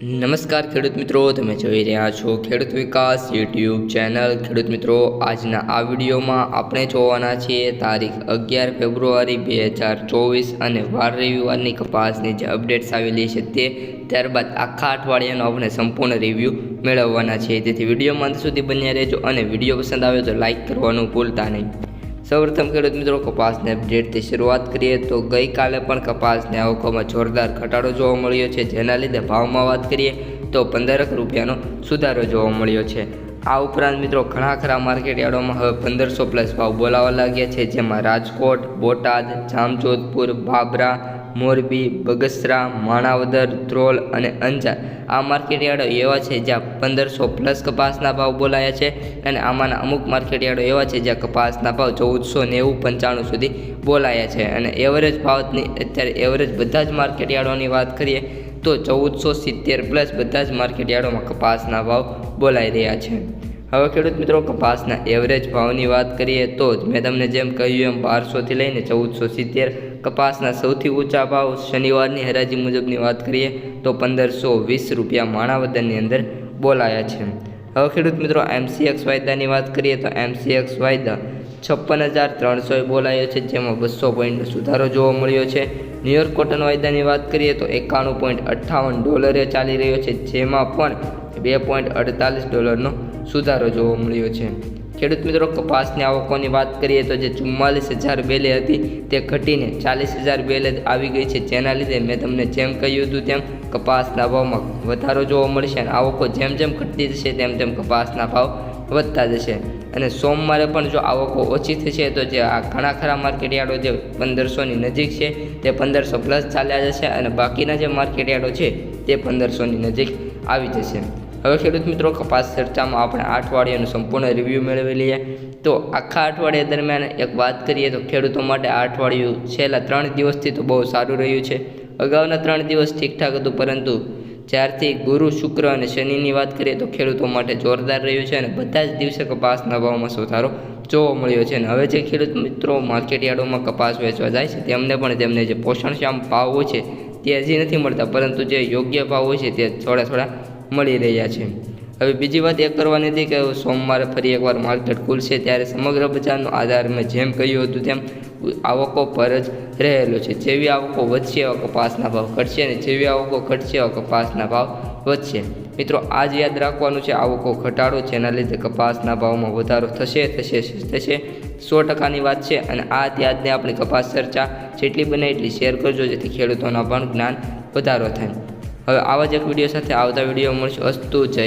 નમસ્કાર ખેડૂત મિત્રો, તમે જોઈ રહ્યા છો ખેડૂત વિકાસ યુટ્યુબ ચેનલ. ખેડૂત મિત્રો, આજના આ વિડીયોમાં આપણે જોવાના છીએ તારીખ અગિયાર ફેબ્રુઆરી બે હજાર ચોવીસ અને વાર રવિવારની કપાસની જે અપડેટ્સ આવેલી છે તે ત્યારબાદ આખા અઠવાડિયાનો આપણે સંપૂર્ણ રિવ્યૂ મેળવવાના છીએ. તેથી વિડીયોમાં અંત સુધી બન્યા રહેજો અને વીડિયો પસંદ આવે તો લાઇક કરવાનું ભૂલતા નહીં. સૌપ્રથમ ખેડૂત મિત્રો કપાસને અપડેટથી શરૂઆત કરીએ તો ગઈકાલે પણ કપાસની આવકોમાં જોરદાર ઘટાડો જોવા મળ્યો છે. જેના લીધે ભાવમાં વાત કરીએ તો પંદરક રૂપિયાનો સુધારો જોવા મળ્યો છે. આ ઉપરાંત મિત્રો ઘણા ખરા માર્કેટ યાર્ડોમાં હવે પંદરસો પ્લસ ભાવ બોલાવા લાગ્યા છે. જેમાં રાજકોટ, બોટાદ, જામજોધપુર, બાબરા મોરબી, બગસરા, માણાવદર, ધ્રોલ અને અંજાર. આ માર્કેટ યાર્ડો એવા છે જ્યાં પંદરસો પ્લસ કપાસના ભાવ બોલાયા છે અને આમાંના અમુક માર્કેટ યાર્ડો એવા છે જ્યાં કપાસના ભાવ ચૌદસો નેવું પંચાણું સુધી બોલાયા છે. અને એવરેજ ભાવની અત્યારે એવરેજ બધા જ માર્કેટ યાર્ડોની વાત કરીએ તો ચૌદસો સિત્તેર પ્લસ બધા જ માર્કેટ યાર્ડોમાં કપાસના ભાવ બોલાઈ રહ્યા છે. હવે ખેડૂત મિત્રો, કપાસના એવરેજ ભાવની વાત કરીએ તો જ મેં તમને જેમ કહ્યું એમ બારસોથી લઈને ચૌદસો સિત્તેર કપાસના સૌથી ઊંચા ભાવ શનિવારની હરાજી મુજબની વાત કરીએ તો પંદરસો વીસ રૂપિયા માણાવદરની અંદર બોલાયા છે. હવે ખેડૂત મિત્રો, એમસીએક્સ વાયદાની વાત કરીએ તો એમસીએક્સ વાયદા છપ્પન હજાર ત્રણસોએ બોલાયો છે, જેમાં બસો પોઈન્ટનો સુધારો જોવા મળ્યો છે. ન્યુયોર્ક કોટન વાયદાની વાત કરીએ તો એકાણું પોઈન્ટ અઠ્ઠાવન ડોલરે ચાલી રહ્યો છે, જેમાં પણ બે પોઈન્ટ અડતાલીસ ડોલરનો સુધારો જોવા મળ્યો છે. ખેડૂત મિત્રો, કપાસની આવકોની વાત કરીએ તો જે ચુમ્માલીસ હજાર બેલે હતી તે ઘટીને ચાલીસ હજાર બેલે આવી ગઈ છે. જેના લીધે મેં તમને જેમ કહ્યું હતું તેમ કપાસના ભાવમાં વધારો જોવા મળશે અને આવકો જેમ જેમ ઘટતી જશે તેમ તેમ કપાસના ભાવ વધતા જશે. અને સોમવારે પણ જો આવકો ઓછી થશે તો જે આ ઘણા ખરા માર્કેટ યાર્ડો જે પંદરસોની નજીક છે તે પંદરસો પ્લસ ચાલ્યા જશે અને બાકીના જે માર્કેટ યાર્ડો છે તે પંદરસોની નજીક આવી જશે. હવે ખેડૂત મિત્રો, કપાસ ચર્ચામાં આપણે અઠવાડિયાનું સંપૂર્ણ રિવ્યૂ મેળવી લઈએ તો આખા અઠવાડિયા દરમિયાન એક વાત કરીએ તો ખેડૂતો માટે આ અઠવાડિયું છેલ્લા ત્રણ દિવસથી તો બહુ સારું રહ્યું છે. અગાઉના ત્રણ દિવસ ઠીકઠાક હતું, પરંતુ જ્યારથી ગુરુ, શુક્ર અને શનિની વાત કરીએ તો ખેડૂતો માટે જોરદાર રહ્યું છે અને બધા જ દિવસે કપાસના ભાવમાં સુધારો જોવા મળ્યો છે. અને હવે જે ખેડૂત મિત્રો માર્કેટ યાર્ડોમાં કપાસ વેચવા જાય છે, તેમને પણ તેમને જે પોષણક્ષમ ભાવ હોય છે તે હજી નથી મળતા, પરંતુ જે યોગ્ય ભાવ હોય છે તે થોડા થોડા મળી રહ્યા છે. હવે બીજી વાત એ કરવાની હતી કે સોમવારે ફરી એકવાર માર્કેટ ખુલશે ત્યારે સમગ્ર બજારનો આધાર મેં જેમ કહ્યું હતું તેમ આવકો પર જ રહેલો છે. જેવી આવકો વધશે એવા કપાસના ભાવ ઘટશે અને જેવી આવકો ઘટશે એવા કપાસના ભાવ વધશે. મિત્રો આ જ યાદ રાખવાનું છે, આવકો ઘટાડો જેના લીધે કપાસના ભાવમાં વધારો થશે થશે થશે. સો ટકાની વાત છે અને આ યાદને આપણી કપાસ ચર્ચા જેટલી બને એટલી શેર કરજો, જેથી ખેડૂતોના પણ જ્ઞાન વધારો થાય. હવે આવા જ એક વીડિયો સાથે આવતા વીડિયો મળશે. અસ્તુ જય